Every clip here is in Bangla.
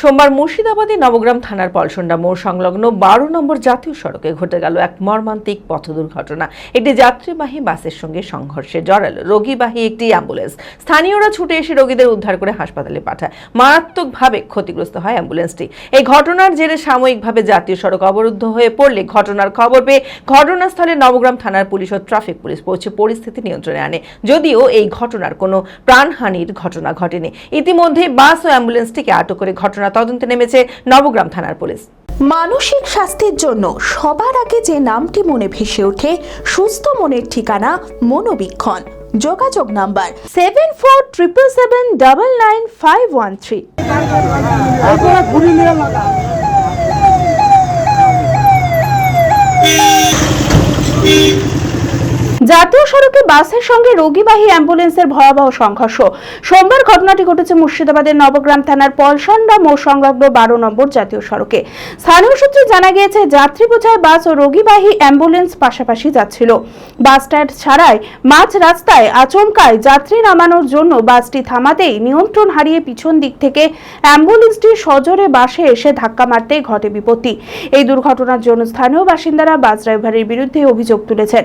সোমবার মুর্শিদাবাদে নবগ্রাম থানার পলসন্ডা মোড় সংলগ্ন বারো নম্বর জাতীয় সড়কে ঘটে গেল এক মর্মান্তিক পথ দুর্ঘটনা। একটি যাত্রীবাহী বাসের সঙ্গে সংঘর্ষে জড়ালো। রোগীবাহী একটি অ্যাম্বুলেন্স। স্থানীয়রা ছুটে এসে রোগীদের উদ্ধার করে হাসপাতালে পাঠায়। মারাত্মকভাবে ক্ষতিগ্রস্ত হয় অ্যাম্বুলেন্সটি। এই ঘটনার জেরে সাময়িকভাবে জাতীয় সড়ক অবরুদ্ধ হয়ে পড়লে ঘটনার খবর পেয়ে ঘটনাস্থলে নবগ্রাম থানার পুলিশ ও ট্রাফিক পুলিশ পৌঁছে পরিস্থিতি নিয়ন্ত্রণে আনে। যদিও এই ঘটনার কোনো প্রাণহানির ঘটনা ঘটেনি। ইতিমধ্যে বাস ও অ্যাম্বুলেন্সটিকে আটক করে ঘটনা তদন্তে নেমেছে নবগ্রাম থানার পুলিশ। মানসিক স্বাস্থ্যের জন্য সবার আগে যে নামটি মনে ভেসে ওঠে সুস্থ মনের ঠিকানা মনোবীক্ষণ। যোগাযোগ number seven four triple seven double nine five one three জাতীয় সড়কে বাসের সঙ্গে রোগীবাহী অ্যাম্বুলেন্সের ভয়াবহ সংঘর্ষ। সোমবার ঘটনাটি ঘটেছে মুর্শিদাবাদের নবগ্রাম থানার পলসন্ডা মোড় সংলগ্ন বারো নম্বর জাতীয় সড়কে। স্থানীয় সূত্রে জানা গিয়েছে, যাত্রী বোঝায় বাস ও রোগীবাহী অ্যাম্বুলেন্স পাশাপাশি যাচ্ছিল। বাস স্ট্যান্ড ছাড়াই মাঝ রাস্তায় আচমকায় যাত্রী নামানোর জন্য বাসটি থামাতেই নিয়ন্ত্রণ হারিয়ে পিছন দিক থেকে অ্যাম্বুলেন্সটি সজোরে বাসে এসে ধাক্কা মারতেই ঘটে বিপত্তি। এই দুর্ঘটনার জন্য স্থানীয় বাসিন্দারা বাস ড্রাইভারের বিরুদ্ধে অভিযোগ তুলেছেন।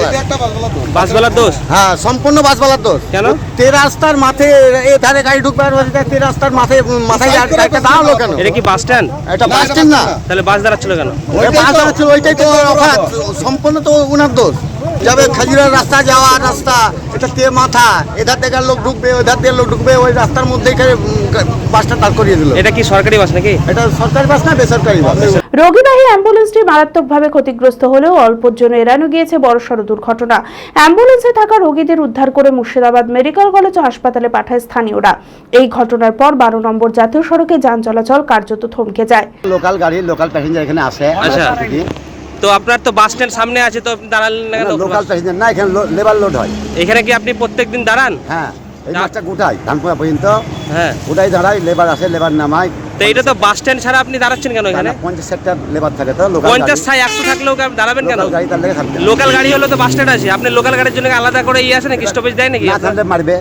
সম্পূর্ণ বাসবালার দোষ। হ্যাঁ সম্পূর্ণ বাসবালার দোষ। কেন? তে রাস্তার মাঠে এ ধারে গাড়ি ঢুকবে আর তে রাস্তার মাথায় মাথায় গাড়িটা দাঁড়াল কেন? এটা কি বাস স্ট্যান্ড? এটা বাস স্ট্যান্ড না। তাহলে বাস দাঁড়াচ্ছিল কেন? বাস দাঁড়াচ্ছে ওইটাই তো সম্পূর্ণ তো উনার দোষ। যাবে খাজিরার রাস্তা যাওয়ার রাস্তা এটা তে মাথা। এধার থেকে লোক ঢুকবে ওইধার থেকে লোক ঢুকবে ওই রাস্তার মধ্যেই বাসটা দাঁড় করিয়ে দিল। এটা কি সরকারি বাস নাকি? এটা সরকারি বাস না বেসরকারি বাস। রোগীবাহী অ্যাম্বুলেন্সটি মারাত্মকভাবে ক্ষতিগ্রস্ত হলেও অল্পর জন্য এড়ানো গিয়েছে বড়সড় দুর্ঘটনা। অ্যাম্বুলেন্সে থাকা রোগীদের উদ্ধার করে মুর্শিদাবাদ মেডিকেল কলেজ ও হাসপাতালে পাঠায় স্থানীয়রা। এই ঘটনার পর বারো নম্বর জাতীয় সড়কে যান চলাচল কার্যত থমকে যায়। লোকাল গাড়ি লোকাল প্যাসেঞ্জার এখানে আসে আচ্ছা। তো আপনার তো বাস স্ট্যান্ড সামনে আছে তো দাঁড়ালেন না লোকাল প্যাসেঞ্জার না এখানে লেবার লোড হয়। এখানে কি আপনি প্রত্যেকদিন দাঁড়ান? হ্যাঁ। এই। গোটাই ধানপুরা পর্যন্ত? হ্যাঁ। গোটাই দাঁড়ায়? লেবার আসে লেবার নামায় তো এটা তো বাস স্ট্যান্ড ছাড়া আপনি দাঁড়াচ্ছেন কেন এখানে? পঞ্চাশ ষাটটা লেবার থাকে তো লোকাল পঞ্চাশ সাই একশো থাকলেও দাঁড়াবেন কেন? গাড়ি তার লেগে থাকবে লোকাল গাড়ি হলে তো বাস স্ট্যান্ড আছে। আপনি লোকাল গাড়ির জন্য আলাদা করে ইয়ে আছে নাকি? স্টপেজ দেয় নাকি? না থাকলে মারবে।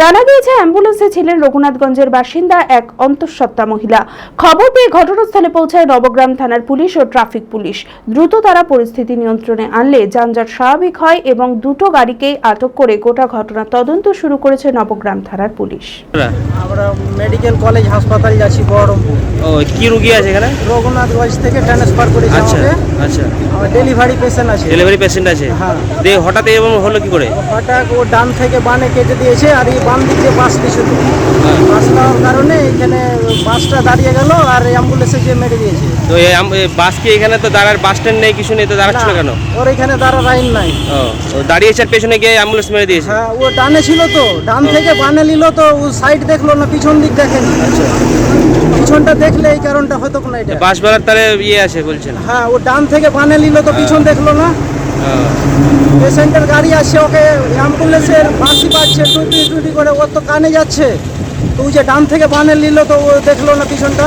জানা গিয়েছে অ্যাম্বুলেন্সে ছিলেন রঘুনাথগঞ্জের বাসিন্দা এক অন্তঃসত্ত্বা মহিলা। খবর পেয়ে ঘটনাস্থলে পৌঁছায় নবগ্রাম থানার পুলিশ ও ট্রাফিক পুলিশ। দ্রুত তারা পরিস্থিতি নিয়ন্ত্রণে আনলে যানজট স্বাভাবিক হয় এবং দুটো গাড়িকেই আটক করে গোটা ঘটনা তদন্ত শুরু করেছে নবগ্রাম থানার পুলিশ। আমরা মেডিকেল কলেজ হাসপাতাল যাচ্ছি বহরমপুর। ও কি রুগী আছে এখানে? রঘুনাথগঞ্জ থেকে ট্রান্সফার করেছি আচ্ছা আচ্ছা। ডেলিভারি পেশেন্ট আছে। ডেলিভারি পেশেন্ট আছে? হ্যাঁ। দিয়ে হঠাৎ এরকম হলো কি করে? হঠাৎ ও ডান থেকে বানে কেটে দিয়েছে আর এই বাম দিকে বাস দিয়েছে হ্যাঁ। বাস দেওয়ার কারণে এখানে বাসটা দাঁড়িয়ে গেল আর অ্যাম্বুলেন্সে যে মেরে দিয়েছে। তো বাস কি এখানে তো দাঁড়ার বাস স্ট্যান্ড নেই কিছু নেই তো দাঁড়াচ্ছিল কেন? ওর এখানে দাঁড়া লাইন নাই। ও দাঁড়িয়েছে পেছনে গিয়ে অ্যাম্বুলেন্স মেরে দিয়েছে? হ্যাঁ ও ডানে ছিল তো ডান থেকে বানে নিল তো ও সাইড দেখল না পিছন দিক দেখেনি। পিছনটা দেখলে এই কারণটা হতো না এটা। বাস বেলার তাহলে ইয়ে আছে বলছেন হ্যাঁ ও ডান থেকে বানে নিল তো পিছন দেখল না। পেশেন্টের গাড়ি আসছে ওকে অ্যাম্বুলেন্সের বাঁশি পাচ্ছে টুটি টুটি করে, ও তো কানে যাচ্ছে। তো ওই যে ডান থেকে বানে নিল তো ও দেখল না পিছনটা।